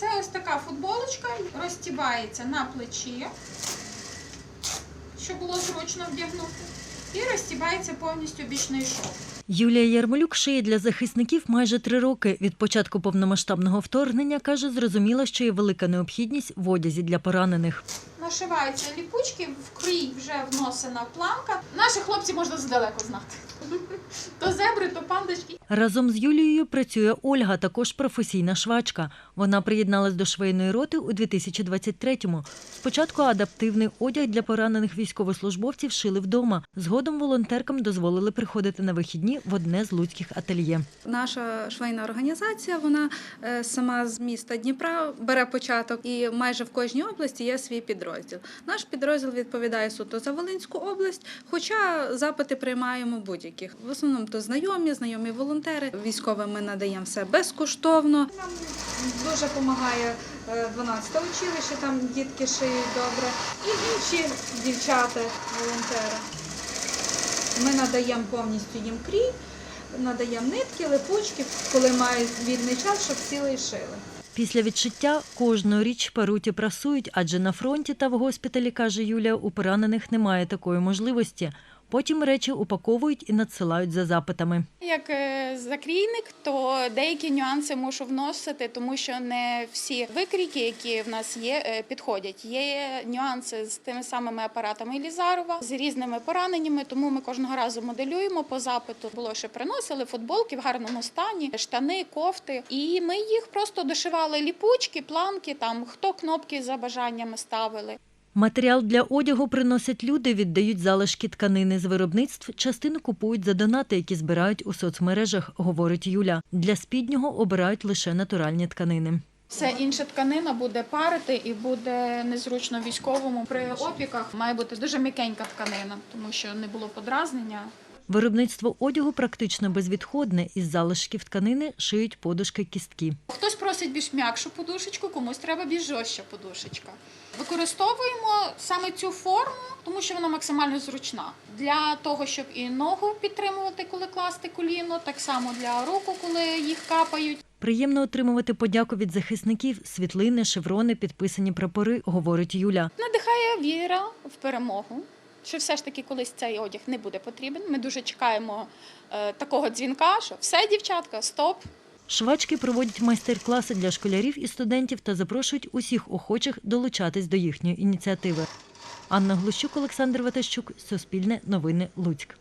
Це ось така футболочка, розтібається на плечі, щоб було зручно вдягнути. І розтібається повністю бічний шов. Юлія Ярмолюк шиє для захисників майже три роки. Від початку повномасштабного вторгнення каже, зрозуміла, що є велика необхідність в одязі для поранених. Нашиваються ліпучки, в крій вже вносена планка. Наші хлопці можна здалеку знати. То зебри, то пандочки. Разом з Юлією працює Ольга, також професійна швачка. Вона приєдналась до швейної роти у 2023-му. Спочатку адаптивний одяг для поранених військовослужбовців шили вдома. Згодом волонтеркам дозволили приходити на вихідні в одне з луцьких ательє. Наша швейна організація, вона е, сама з міста Дніпра бере початок, і майже в кожній області є свій підрозділ. Наш підрозділ відповідає суто за Волинську область, хоча запити приймаємо будь-яких. В основному то знайомі, знайомі волонтери. Військовим ми надаємо все безкоштовно. Нам дуже допомагає 12 училище, там дітки шиють добре, і інші дівчата, волонтери. Ми надаємо повністю їм крій, надаємо нитки, липучки, коли мають вільний час, щоб сіли і шили. Після відшиття кожну річ перуть і прасують, адже на фронті та в госпіталі, каже Юлія, у поранених немає такої можливості. Потім речі упаковують і надсилають за запитами. Як е, закрійник, то деякі нюанси мушу вносити, тому що не всі викрійки, які в нас є, е, підходять. Є нюанси з тими самими апаратами Лізарова, з різними пораненнями, тому ми кожного разу моделюємо по запиту. Було що приносили футболки в гарному стані, штани, кофти, і ми їх просто дошивали ліпучки, планки, там хто кнопки за бажаннями ставили. Матеріал для одягу приносять люди, віддають залишки тканини з виробництв, частину купують за донати, які збирають у соцмережах, говорить Юля. Для спіднього обирають лише натуральні тканини. Все інша тканина буде парити і буде незручно військовому. При опіках має бути дуже м'якенька тканина, тому що не було подразнення. Виробництво одягу практично безвідходне. Із залишків тканини шиють подушки кістки. Хтось просить більш м'якшу подушечку, комусь треба більш жорстча подушечка. Використовуємо саме цю форму, тому що вона максимально зручна для того, щоб і ногу підтримувати, коли класти коліно, так само для руку, коли їх капають. Приємно отримувати подяку від захисників, світлини, шеврони, підписані прапори, говорить Юля. Надихає віра в перемогу. Що все ж таки колись цей одяг не буде потрібен. Ми дуже чекаємо е, такого дзвінка, що все, дівчатка, стоп, Швачки проводять майстер-класи для школярів і студентів та запрошують усіх охочих долучатись до їхньої ініціативи. Анна Глущук, Олександр Ватащук, Суспільне новини Луцьк.